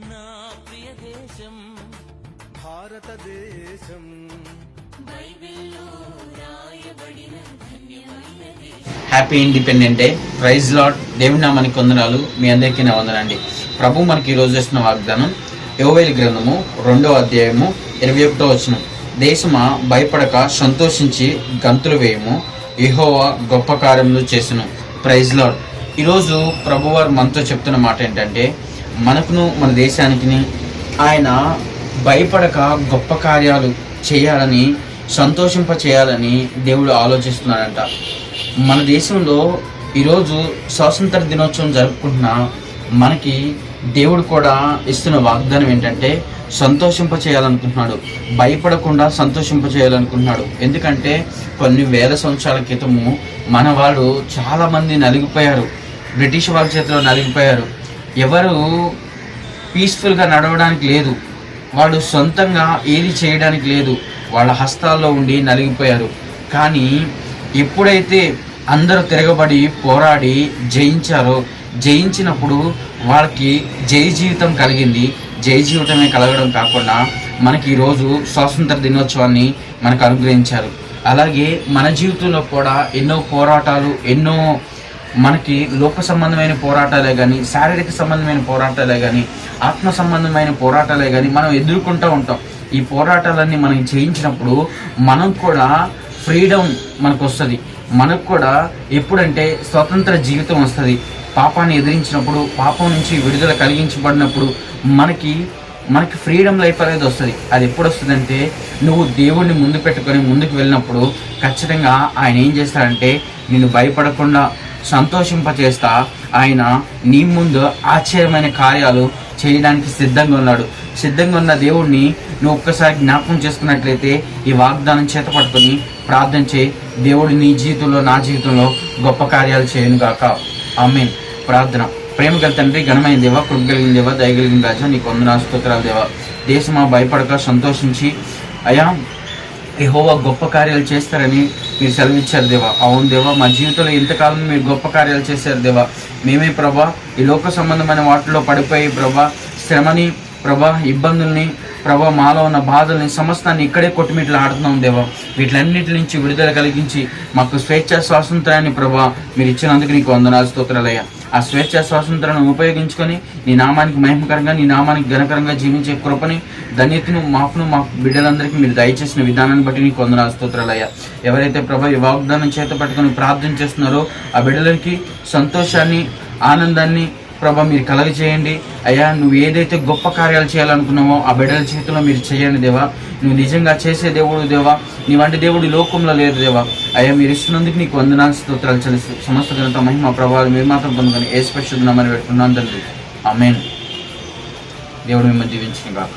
నా ప్రియ దేశం. భారతదేశం. Happy independent day praise lord దేవుని నామానికి వందనాలు. మీ అందరికీ నా వందనండి ప్రభు మనకి ఈరోజు చేసిన వాగ్దానం యోవేలి గ్రంథము రెండో అధ్యాయము ఇరవై ఒకటో వచ్చిన దేశమా భయపడక సంతోషించి గంతులు వేయము. యెహోవా గొప్ప కార్యములు చేసిన. ప్రైజ్ లాడ్ ఈరోజు ప్రభువారు మనతో చెప్తున్న మాట ఏంటంటే మనకును మన దేశానికిని. ఆయన భయపడక గొప్ప కార్యాలు చేయాలని సంతోషింప చేయాలని దేవుడు ఆలోచిస్తున్నాడంట. మన దేశంలో ఈరోజు స్వాతంత్ర దినోత్సవం జరుపుకుంటున్న మనకి దేవుడు కూడా ఇస్తున్న వాగ్దానం ఏంటంటే సంతోషింప చేయాలనుకుంటున్నాడు. భయపడకుండా సంతోషింప చేయాలనుకుంటున్నాడు. ఎందుకంటే కొన్ని వేల సంవత్సరాల క్రితము మన వాళ్ళు చాలామంది నలిగిపోయారు. బ్రిటిష్ వాళ్ళ చేతిలో నలిగిపోయారు. ఎవరు పీస్ఫుల్గా నడవడానికి లేదు. వాళ్ళు సొంతంగా ఏది చేయడానికి లేదు. వాళ్ళ హస్తాల్లో ఉండి నలిగిపోయారు. కానీ ఎప్పుడైతే అందరూ తిరగబడి పోరాడి జయించారో జయించినప్పుడు వాళ్ళకి జై జీవితం కలిగింది. జై జీవితమే కలగడం కాకుండా మనకి ఈరోజు స్వాతంత్ర దినోత్సవాన్ని మనకు అనుగ్రహించారు. అలాగే మన జీవితంలో కూడా ఎన్నో పోరాటాలు ఎన్నో మనకి లోక సంబంధమైన పోరాటాలే కానీ శారీరక సంబంధమైన పోరాటాలే కానీ ఆత్మ సంబంధమైన పోరాటాలే కానీ మనం ఎదుర్కొంటూ ఉంటాం. ఈ పోరాటాలన్నీ మనం చేయించినప్పుడు మనం కూడా ఫ్రీడమ్ మనకు వస్తుంది మనకు కూడా ఎప్పుడంటే స్వతంత్ర జీవితం వస్తుంది. పాపాన్ని ఎదిరించినప్పుడు పాపం నుంచి విడుదల కలిగించబడినప్పుడు మనకి మనకి ఫ్రీడమ్ లైఫ్ అనేది వస్తుంది. అది ఎప్పుడు వస్తుందంటే నువ్వు దేవుణ్ణి ముందు పెట్టుకొని ముందుకు వెళ్ళినప్పుడు ఖచ్చితంగా ఆయన ఏం చేస్తాడంటే నిన్ను భయపడకుండా సంతోషింపచేస్తా. ఆయన నీ ముందు ఆశ్చర్యమైన కార్యాలు చేయడానికి సిద్ధంగా ఉన్నాడు. సిద్ధంగా ఉన్న దేవుణ్ణి నువ్వు ఒక్కసారి జ్ఞాపకం చేసుకున్నట్లయితే ఈ వాగ్దానం చేత ప్రార్థన చేయి. దేవుడు నీ జీవితంలో నా జీవితంలో గొప్ప కార్యాలు చేయను గాక. ఆమెన్. ప్రార్థన. ప్రేమ గల తండ్రి ఘనమైన దేవ కృప కలిగిన దేవ దయగలిగిన రాజా నీకు వందన స్తోత్రాలు దేవ. దేశమా భయపడక సంతోషించి. అయా యెహోవా గొప్ప కార్యాలు చేస్తారని మీరు సెలవిచ్చారు దేవా. అవును దేవా మా జీవితంలో ఇంతకాలం మీరు గొప్ప కార్యాలు చేశారు దేవా. మేమే ప్రభా ఈ లోక సంబంధమైన వాటిలో పడిపోయి ప్రభా శ్రమని ప్రభా ఇబ్బందుల్ని ప్రభా మాలో ఉన్న బాధల్ని సమస్తాన్ని ఇక్కడే కొట్టుమిట్లు ఆడుతున్నాం దేవా. వీటిలన్నిటి నుంచి విడుదల కలిగించి మాకు స్వేచ్ఛ స్వాతంత్రాన్ని ప్రభా మీరు ఇచ్చినందుకు నీకు వందనాలు స్తోత్రాలయ్యా. ఆ స్వేచ్ఛ స్వాతంత్రాన్ని ఉపయోగించుకొని నీ నామానికి మహిమకరంగా నీ నామానికి ఘనకరంగా జీవించే కృపని ధన్యతను మాకును మా బిడ్డలందరికీ మీరు దయచేసిన విధానాన్ని బట్టి నీకు వందనాలు స్తోత్రాలయ్యా ఎవరైతే ప్రభా ఈ వాగ్దానం చేత పట్టుకొని ప్రార్థన చేస్తున్నారో ఆ బిడ్డలకి సంతోషాన్ని ఆనందాన్ని ప్రభా మీరు కలగ చేయండి అయ్యా నువ్వు ఏదైతే గొప్ప కార్యాలు చేయాలనుకున్నావో ఆ బిడ్డల చేతిలో మీరు చేయండి దేవా. నువ్వు నిజంగా చేసే దేవుడు దేవా. నీ వంటి దేవుడు లోకంలో లేదు దేవా. అయ్యా మీరు ఇస్తున్నందుకు నీకు వందనాలు స్తోత్రాలు చలిస్తూ సమస్త ఘనత మహిమ ప్రభావం మీరు మాత్రం పొందుకొని ఏ స్పెషల్ నమ్మని పెట్టుకున్నాను తండ్రి. ఆమెన్. దేవుడు మిమ్మల్ని దీవించిన కాక